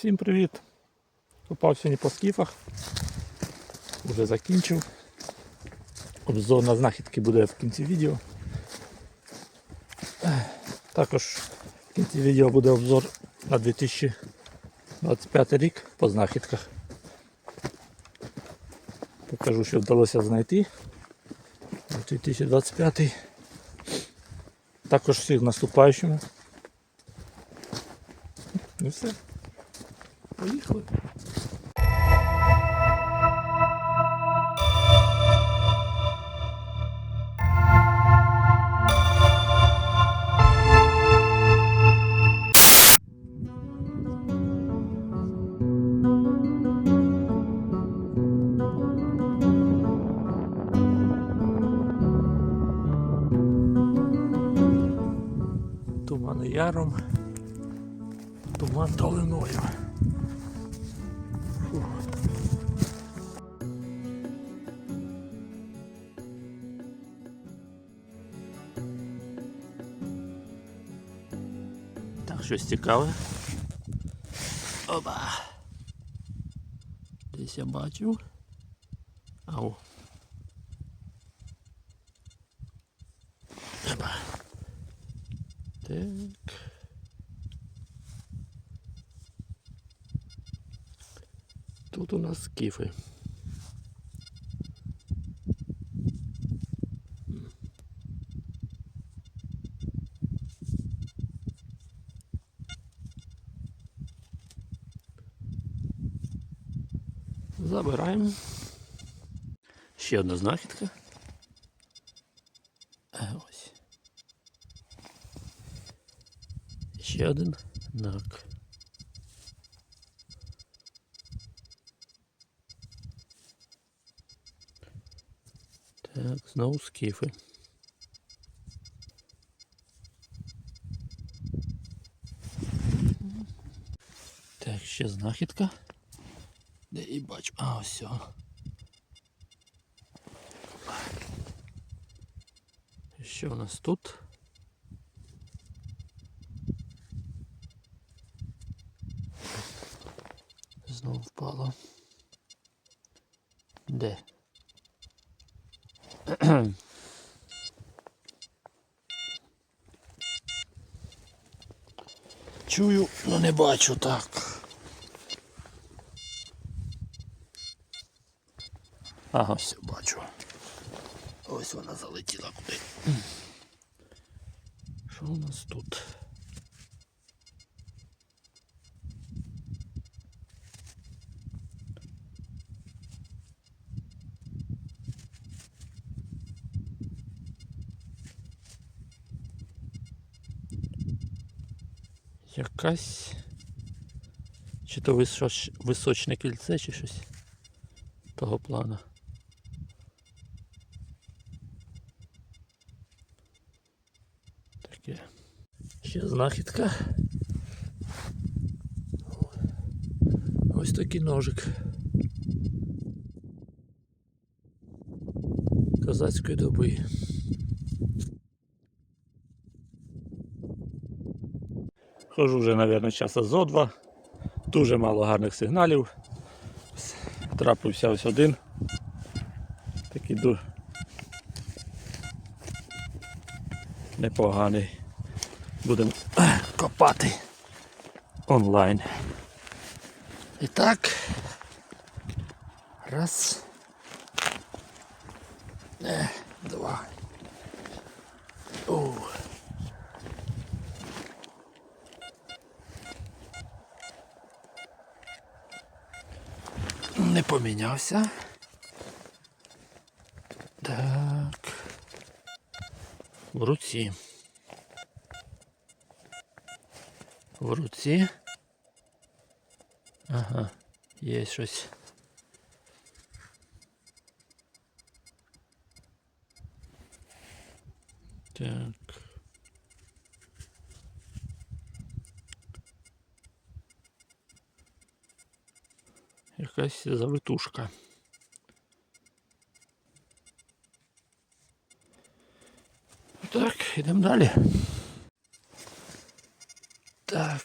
Всім привіт! Копав сьогодні по скіфах. Уже закінчив. Обзор на знахідки буде в кінці відео. Також в кінці відео буде обзор на 2025 рік по знахідках. Покажу, що вдалося знайти на 2025. Також всіх наступаючими. Ну все. Поїхали. Туман долиною. Так, щось цікаве. Оба. Десь я бачу. Тут у нас скіфи. Забираємо. Ще одна знахідка. А, ось. Ще один нак. Так, знову скіфи. Так, ще знахідка. Де і бачу. А, ось. Що у нас тут? Знову впало. Де? Чую, але не бачу так. Ага, все бачу. Ось вона залетіла куди. Що у нас тут? Якась. Чи то височ... височне кільце, чи щось того плану. Таке. Ще знахідка. Ось такий ножик. Козацької доби. Хожу вже, мабуть, часа зо два. Дуже мало гарних сигналів. Трапився ось один. Такий ду... непоганий. Будемо копати онлайн. І так. Раз. Е, два. О. Не помінявся. Так. В руці. В руці. Ага, є щось. Так. Якась завитушка. Так, йдемо далі. Так.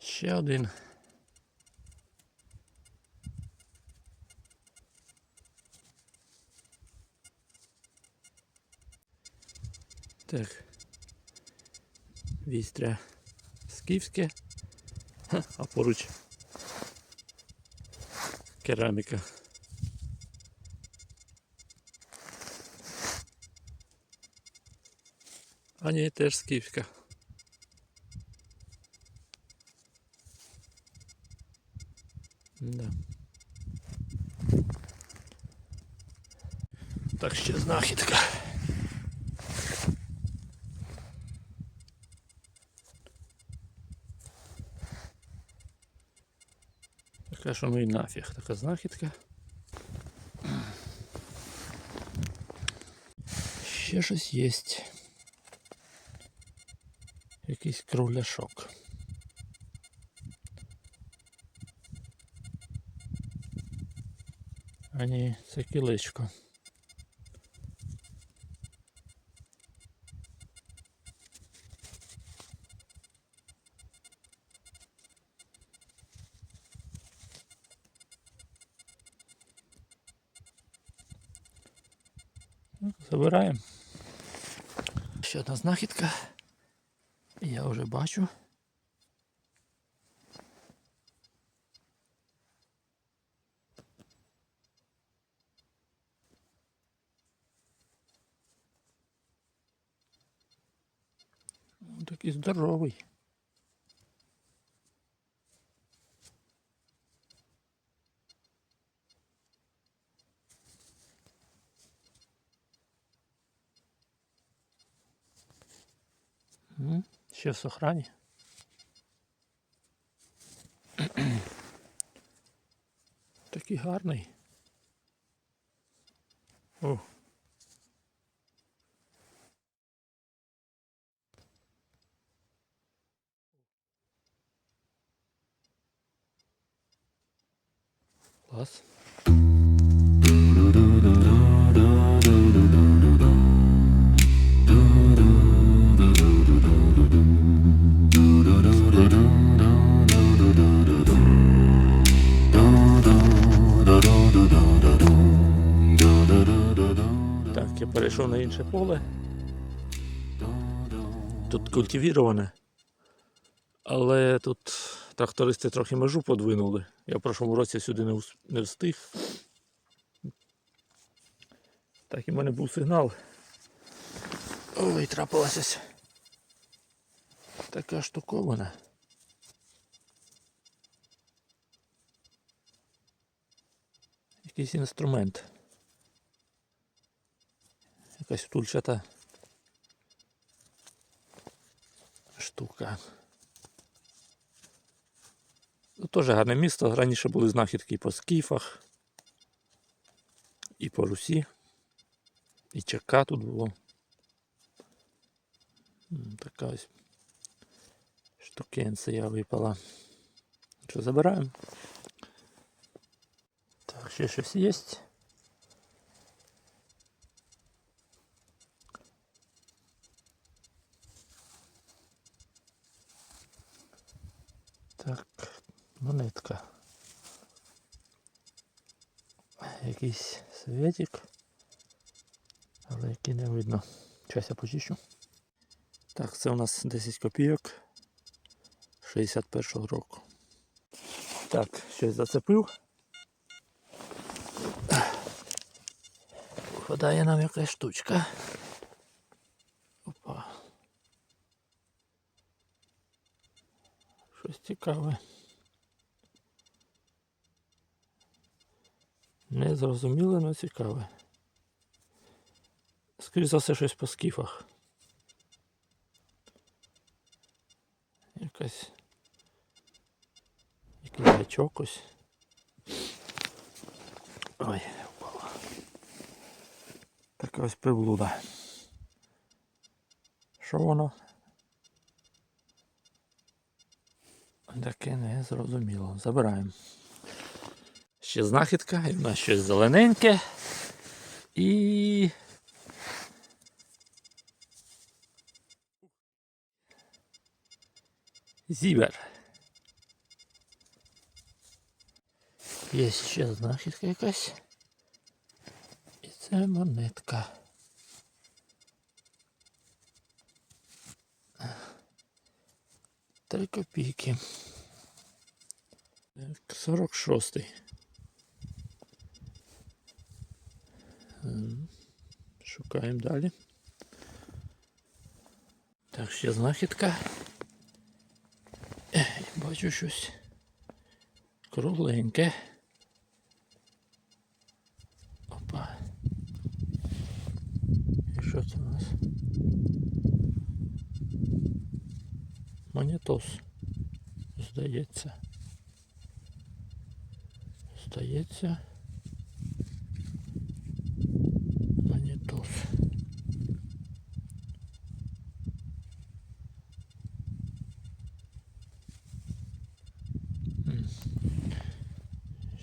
Ще один. Так. Вістря скіфське, а поруч кераміка. А ні, теж скіфська. Да. Так ще знахідка. Така що ну і нафіг така знахідка. Ще щось є. Якийсь кругляшок. А ні, це кілечко. Забираємо. Ще одна знахідка. Я вже бачу. Такий здоровий. Ще в сохрані. Такий гарний. Перейшов на інше поле. Тут культивіроване. Але тут трактористи трохи межу подвинули. Я в прошлому році сюди не, встиг. Так і в мене був сигнал. Ой, трапилася така штукована. Якийсь інструмент. Якась тульчата штука. Ну, теж гарне місто. Раніше були знахідки і по скіфах, і по Русі, і ЧК тут було. Така ось штукенція випала. Що, забираємо? Так, ще щось є. Так, монетка. Якийсь светик, але який не видно. Час я почищу. Так, це у нас 10 копійок 61-го року. Так, щось зацепив. Випадає нам якась штучка. Опа. Щось цікаве. Не зрозуміле, але цікаве. Скоріше за все щось по скіфах. Якась. Якийсь гачок ось. Ой, впала. Така ось приблуда. Що воно? Таке не зрозуміло. Забираємо. Ще знахідка, і в нас щось зелененьке. І. Зібер. є ще знахідка якась. І це монетка. Три копійки. Так, 46-й. Ем, Шукаємо далі. Так, ще знахідка. Бачу щось кругленьке. Опа. І що це у нас? Монетос. Здається. Здається. Монетос.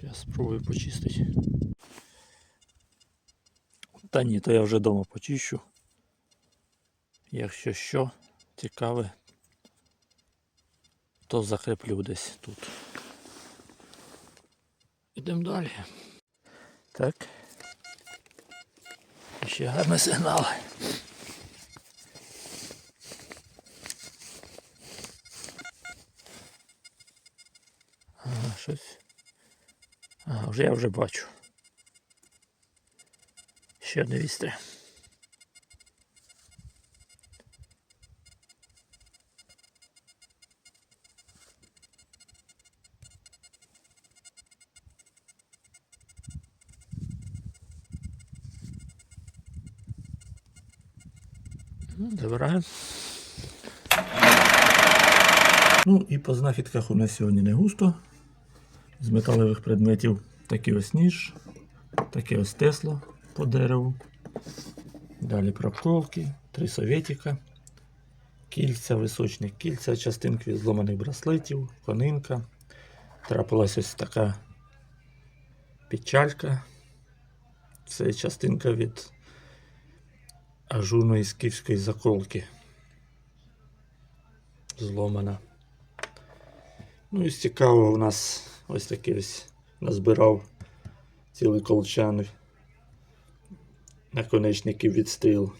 Зараз спробую почистити. Та ні, то я вже вдома почищу. Якщо що цікаве, то закріплю десь тут. Ідемо далі. Так. Ще гарний сигнал. Ага, щось. Ага, вже я вже бачу. Ще одне вістря. Ну, Забираємо. Ну і по знахідках у нас сьогодні не густо. З металевих предметів такий ось ніж, таке ось тесло по дереву. Далі проковки, три советика, кільця, височні кільця, частинки від зломаних браслетів, конинка. Трапилась ось така печалька. Це частинка від ажурної скіфської заколки. Зломана. Ну і з цікавого у нас ось такий ось назбирав цілий колчан наконечників від стріл.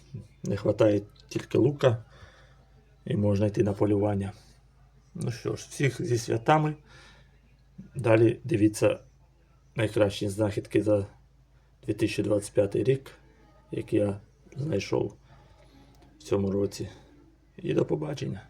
Не вистачає тільки лука і можна йти на полювання. Ну що ж, всіх зі святами. Далі дивіться найкращі знахідки за 2025 рік, які я знайшов в цьому році. І до побачення.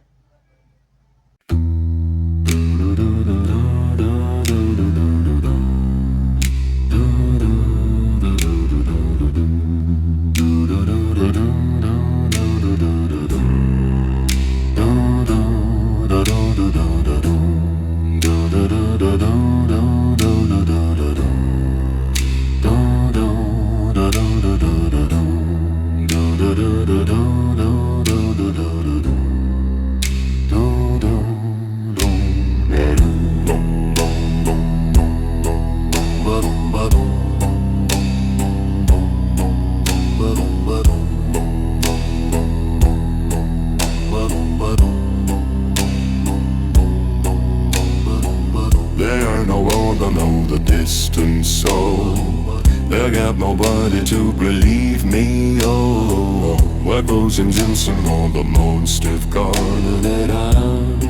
do do do do. Huevos en Jensen och de monstergarnen är han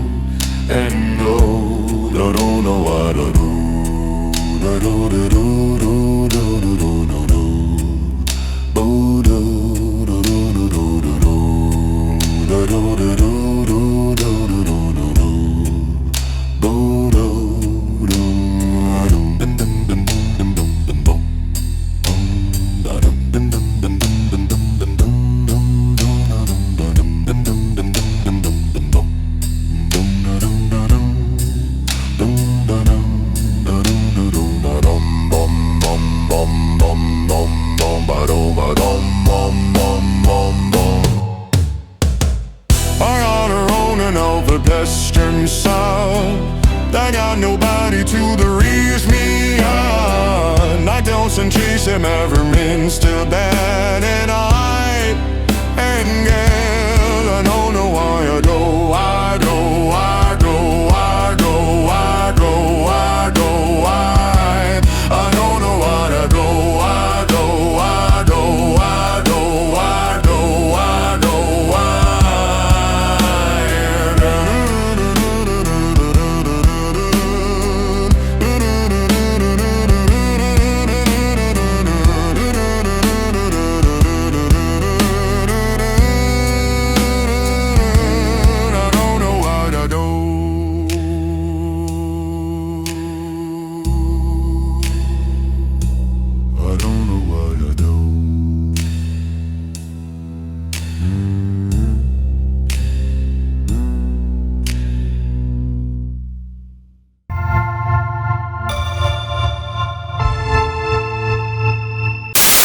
Ändå, da do no wa da do Da do. Da do do do do do do do Bo do do do do do do do Da do da do